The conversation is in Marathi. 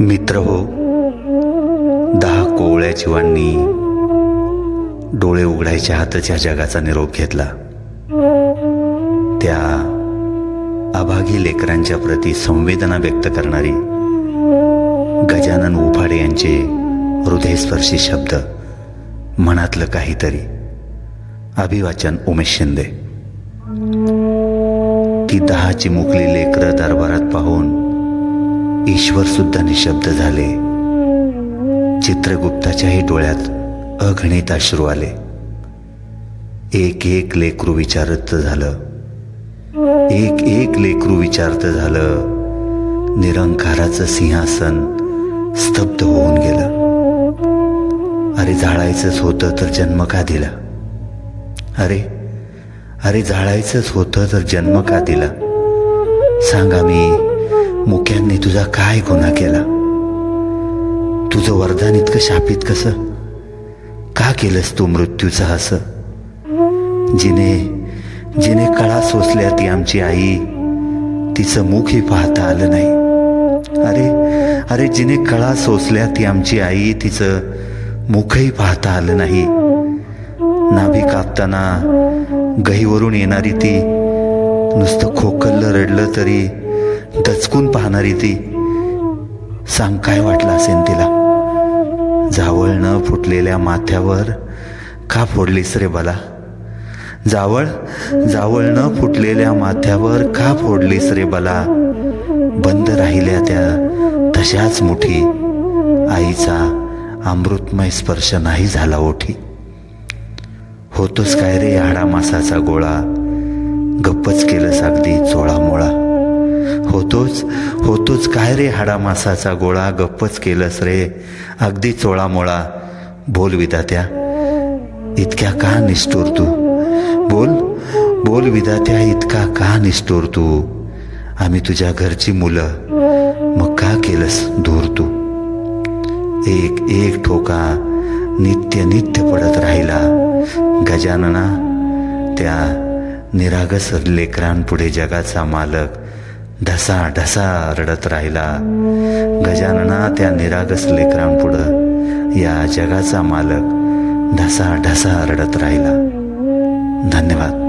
मित्र हो. दहा कोवळ्या जीवांनी डोळे उघडायच्या हातच्या जगाचा निरोप घेतला. त्या अभागी लेकरांच्या प्रती संवेदना व्यक्त करणारी गजानन उफाडे यांचे हृदयस्पर्शी शब्द मनातलं काहीतरी. अभिवाचन उमेश शिंदे. ती दहा चिमुकली लेकरं दरबारात पाहून ईश्वर सुद्धा निशब्द झाले. चित्रगुप्ताच्याही डोळ्यात अगणित अश्रू आले. एक एक लेकरू विचारत झालं. एक एक लेकरू विचारत झालं. निरंकाराचं सिंहासन स्तब्ध होऊन गेलं. अरे झाळायचंच होतं तर जन्म का दिला? अरे अरे झाळायचंच होतं तर जन्म का दिला? सांगा मी मुक्यांनी तुझा काय गुन्हा केला? तुझं वरदान इतकं शापित कसं? का केलंस तू मृत्यूचं असं जिने जिने कळा सोसल्या ती आमची आई तिचं मुखही पाहता आलं नाही. अरे अरे जिने कळा सोसल्या ती आमची आई तिचं मुखही पाहता आलं नाही. नाभी कापताना गहीवरून येणारी ती नुसतं खोकल्लं रडलं तरी दचकून पाहणारी ती. सांग काय वाटलं असेल तिला? जावळ न फुटलेल्या माथ्यावर का फोडलीस रे बला? जावळ जावळ न फुटलेल्या माथ्यावर का फोडलीस रे बला? बंद राहिल्या त्या तशाच मुठी. आईचा अमृतमय स्पर्श नाही झाला ओठी. होतोच काय रे हाडा मासाचा गोळा? गप्पच केलं अगदी चोळा मोळा होतोच होतोच. काय रे हाडा मासाचा गोळा? गप्पच केलंस रे. अगदी चोळामोळा. बोल विदात्या. इतक्या का निष्ठूर तू? बोल बोल विदात्या इतका का निष्ठूर तू? आम्ही तुझ्या घरची मुलं. मग का केलंस दूर तू? एक एक ठोका नित्य नित्य पडत राहिला. गजानना त्या निरागस लेकरांपुढे जगाचा मालक. ढसा ढसा रडत राहिला. गजानना त्या निरागस लेकरांपुढं या जगाचा मालक ढसा ढसा रडत राहिला. धन्यवाद.